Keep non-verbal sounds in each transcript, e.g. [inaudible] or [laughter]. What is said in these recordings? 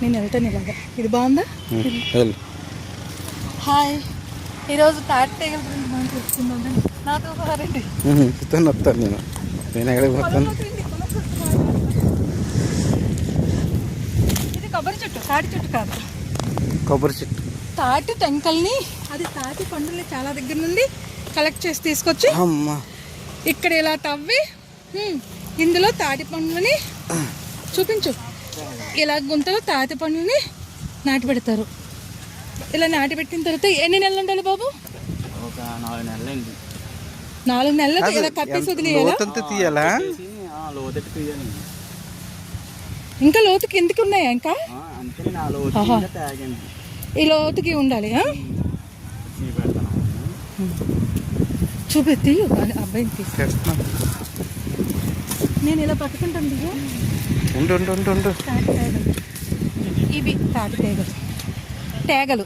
నేను వెళ్తాను ఇలాగా. ఇది బాగుందా? హాయ్ ఈరోజు తాటి తీగల గురించి మనం తెలుసుకుందాం నాతో రండి. వస్తాను నేను నేను ఎక్కడికి పోతాను? ఇది కొబ్బరి చెట్టు తాటి చెట్టు కాదు. కొబ్బరి చెట్టు. తాటి టెంకల్ని అది తాటి పండుల్ని చాలా దగ్గర నుండి కలెక్ట్ చేసి తీసుకొచ్చి అమ్మ. ఇక్కడ ఇలా తవ్వి హ్మ్, ఇందులో తాటి పండ్లని [clears throat] చూపించు. ఇలా గుంతలో తాటి పండ్లని నాటి పెడతారు. ఇలా నాటి పెట్టిన తర్వాత ఎన్ని నెలలు ఉండాలి బాబు? ఒక నాలుగు నెలలండి. నాలుగు నెలలు ఇలా కప్పేసి వదిలేయాలా? ఇంకా లోతు కిందికి ఉన్నాయా ఇంకా? ఈ లోతుకి ఉండాలి చూపెత్తి అబ్బాయిని నేను ఇలా పట్టుకుంటాను దిగు ఉండు ఉండు ఉండు ఉండు. ఇవి తాటి తేగలు. తేగలు.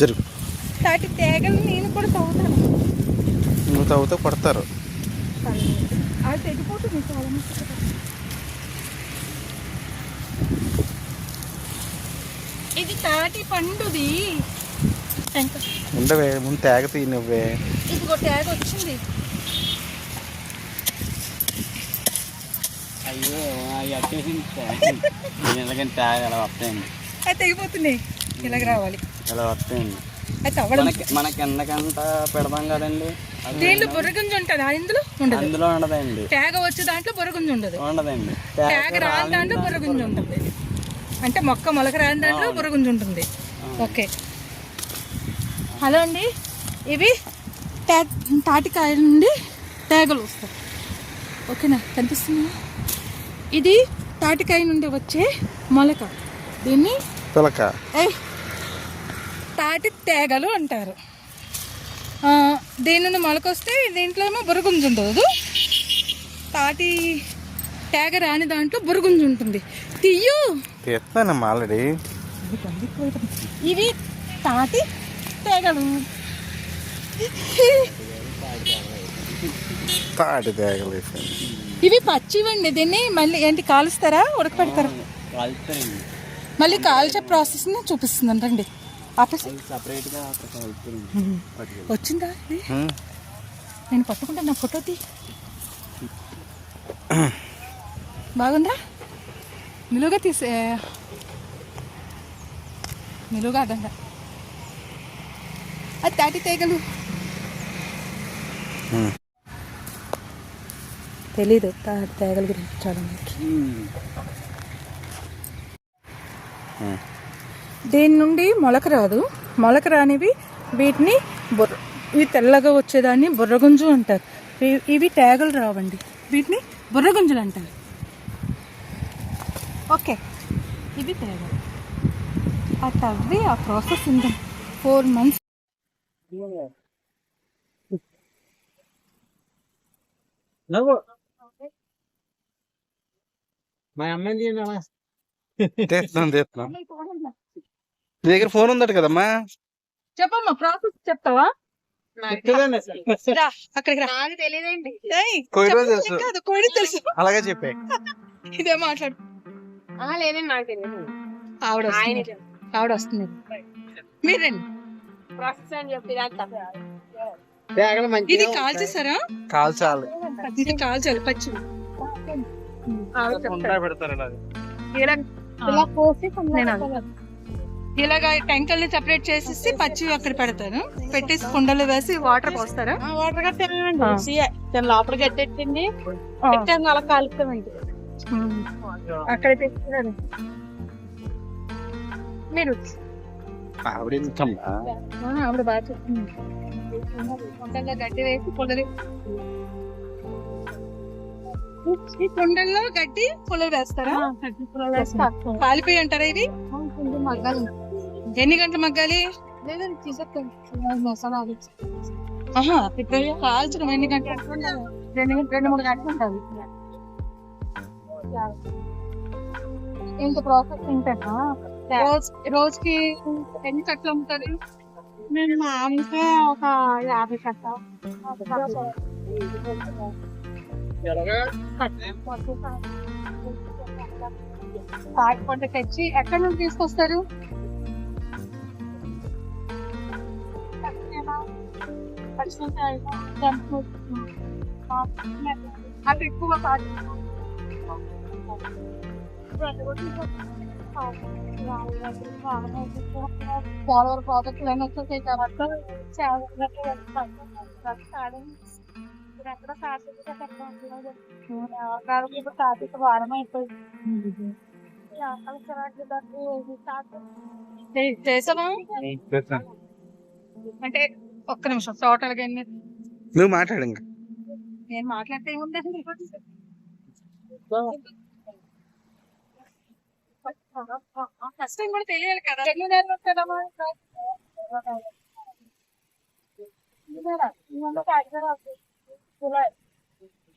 జరుగు. తాటి తేగలు నేను కూడా తవ్వుతాను. నువ్వు తవ్వుతో కొడతారు. అది తెగిపోతుంది చాలా. ఇది తాటి పండుది. ఉండవే ముందు తేగ తీ నువ్వే. ఇదిగో ట్యాగ్ వచ్చింది. అయ్యో అవి వచ్చేసి ఎందుకంటే తాగ అలా వస్తాయండి. అది తెగిపోతున్నాయి. ఇలాగ రావాలి. ఇలా వస్తాయండి. అది తవ్వడం మనకి పెడతాం కదండి. బుర్రగుంజ ఉంటుంది? ఇందులో ఉండదు. అందులో ఉండదండి. వచ్చే దాంట్లో బుర్రగుంజ ఉండదు. ఉండదండి. ట్యాగ్ రాని దాంట్లో బుర్రగుంజ ఉంటుంది. అంటే మొక్క మొలక రాని దాంట్లో బుర్రగుంజ ఉంటుంది. ఓకే. హలో అండి. ఇవి ట్యాగ్ తాటికాయల నుండి ట్యాగులు వస్తాయి. ఓకేనా? కనిపిస్తుందా? ఇది తాటికాయ నుండి వచ్చే మొలక. దీన్ని పిలక తాటి తేగలు అంటారు. ఆ, దీని నుండి మొలకొస్తే దీంట్లో ఏమో బురుగుంజు ఉండదు. తాటి తేగ రాని దాంట్లో బురుగుంజు ఉంటుంది. తీయు తీస్తున్నానమ్మా ఆల్రెడీ. ఇవి తాటి తేగలు. తాటి తేగలేసి ఇవి పచ్చివండి. దీన్ని మళ్ళీ ఏంటి కాలుస్తారా? ఉడకపెడతారా? మళ్ళీ కాల్చే ప్రాసెస్ని చూపిస్తుందండి రండి. వచ్చిందా? నేను పట్టుకుంటా నా ఫోటో తీ. బాగుందా? నిలువుగా తీసే. నిలువుగా అదంగా. అది తాటి తీగలు. తెలీదు. తీగల గురించి చాలా. దీని నుండి మొలక రాదు. మొలక రానివి వీటిని బుర్ర ఇవి తెల్లగా వచ్చేదాన్ని బుర్రగుంజు అంటారు. ఇవి- ఇవి తేగలు రావండి. వీటిని బుర్రగుంజులు అంటారు. ఓకే. ఇవి తేగలు. ఆ తవ్వి ఆ ప్రాసెస్ ఉంది ఫోర్ మంత్స్. మా అమ్మాయి తీస్తున్నాను తీస్తున్నాను నీ దగ్గర ఫోన్ ఉందట కదమ్మా? చెప్పమ్మా ప్రాసెస్ చెప్తావా? అలాగే చెప్పే. ఇదే మాట్లాడు. లేదండి నాకు తెలియదు. ఆవిడ వస్తుంది. ఆవిడ వస్తుంది. మీరు రండి. ప్రాసెస్ అని చెప్పి ఇదంతా ఇది కాల్చేసారా కాల్చాలి ఇది కాల్చాలి పచ్చి. ఇలాగ టెంకల్ని సెపరేట్ చేసేసి పచ్చి అక్కడ పెడతారు పెట్టేసి కుండలో వేసి వాటర్ పోస్తారా? వాటర్ కట్టానండి లోపల గట్టెట్టింది పెట్టాను అలా కాలుతామండి అక్కడ మీరు ఆవిడ బాగా చెప్తుంది. గడ్డి వేసి పుల్లలు ఈ కుండల్లో గడ్డి పుల్లలు వేస్తారా? పాలిపోయి అంటారా ఇవి? మగ్గాలి. ఎన్ని గంటలు మగ్గాలి? లేదండి తీసేస్తాను మసాలా అది. ఆహా కాల్చడం. ఎన్ని గంటలు రెండు రెండు మూడు గంటలు ఉంటుంది ఇంత ప్రాసెస్ ఉంటానా రోజు రోజుకి ఎన్ని కట్టలు అమ్ముతారు? నేను మామూలుగా ఒక యాభై కట్ట. తాటి పంట తెచ్చి ఎక్కడి నుండి తీసుకొస్తారు? అది ఎక్కువ తాటి ఫాలోవర్ ప్రాజెక్టులు అన్నీ వచ్చేసాయి కాబట్టి ఇప్పుడు తాటికి వారం అయిపోయింది. చేసామా అంటే ఒక్క నిమిషం టోటల్గా ఎన్ని నువ్వు మాట్లాడు ఇంకా. నేను మాట్లాడితే ఏముందండి? ఫస్ట్ టైం కూడా తెలియాలి కదా. ఎన్ని నెలలు ఉంటుందమ్మా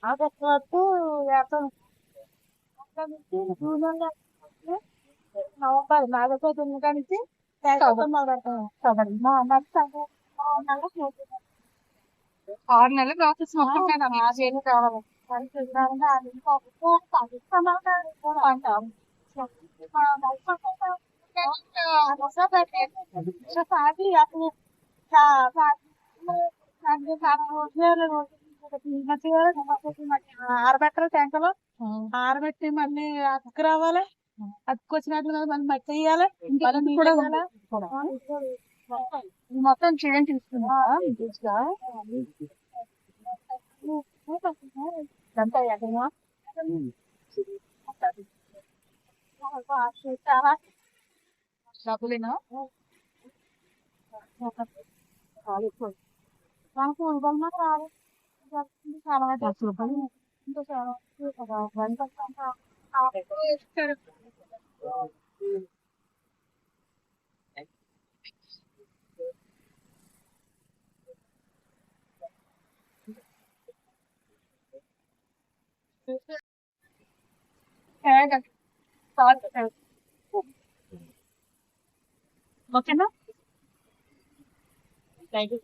ఆగస్టు యాభై నవంబర్ నాలుగో తొమ్మిది నుంచి ఆరు నెలల ప్రాసెస్ మొత్తం కదా ఆ చేను కావాలి ఆరబెట్టాలి ట్యాంకులో. ఆరబెట్టి మళ్ళీ అతుకు రావాలి. అతుకొచ్చినట్లు మళ్ళీ మట్టి వేయాలి. మొత్తం చేయండి తీసుకున్నా డబ్బులేనా? మనకు ఇవ్వమన్నా రాదు. చాలా దశ రూపాయలు ఇంకా చాలా గంట ఇస్తారు ఓకేనా థ్యాంక్ యూ